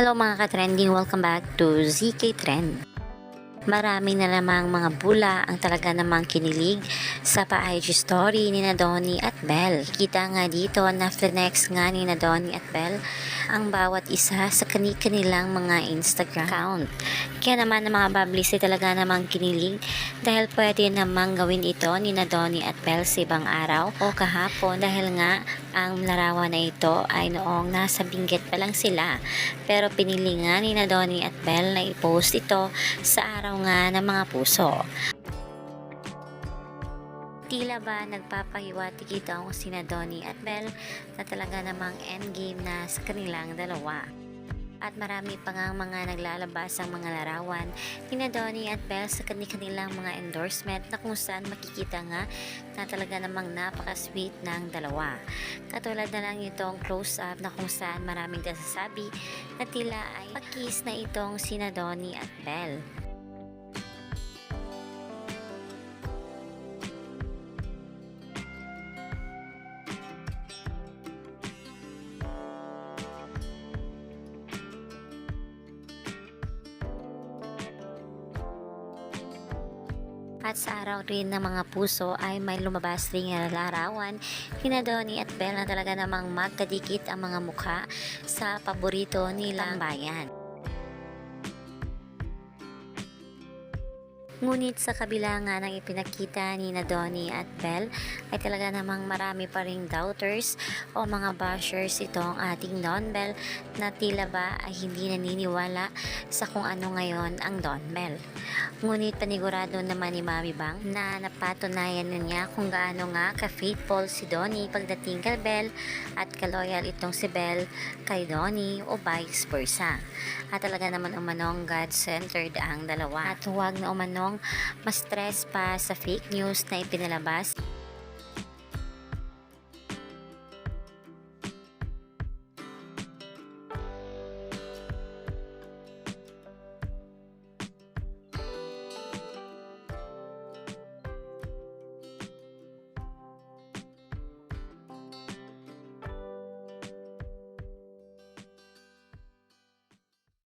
Hello mga ka-trending, welcome back to ZK Trend. Marami na namang mga bula ang talaga namang kinilig sa pa-IG story ni na at Belle. Kita nga dito na flex nga ni na at Belle ang bawat isa sa kani-kanilang mga Instagram account. Kaya naman ang mga bablis ay talaga namang kinilig dahil pwede namang gawin ito ni na at Belle sa ibang araw o kahapon dahil nga ang larawan na ito ay noong nasa binggit pa lang sila. Pero pinili nga ni na at Belle na i-post ito sa araw nga ng mga puso. Tila ba nagpapahiwatig ito ang sina Donnie at Belle na talaga namang endgame na sa kanilang dalawa. At marami pa nga mga naglalabas ang mga larawan ni na Donnie at Belle sa kanilang mga endorsement na kung saan makikita nga na talaga namang napaka-sweet ng dalawa. Katulad na lang itong close-up na kung saan maraming nasasabi na tila ay pakis na itong sina Donnie at Belle. At sa araw rin ng mga puso ay may lumabas rin na larawan kina Donnie at Belle na talaga namang magkadikit ang mga mukha sa paborito nilang bayan. Ngunit sa kabila nga ng ipinakita ni na Donnie at Belle ay talaga namang marami pa ring doubters o mga bashers itong ating Don Bell na tila ba ay hindi naniniwala sa kung ano ngayon ang Don Bell. Ngunit panigurado naman ni Mami Bang na napatunayan na niya kung gaano nga ka-faithful si Donnie pagdating kay Bell at ka-loyal itong si Bell kay Donnie o vice versa. At talaga naman umanong God-centered ang dalawa at huwag na umanong ma-stress pa sa fake news na ipinalabas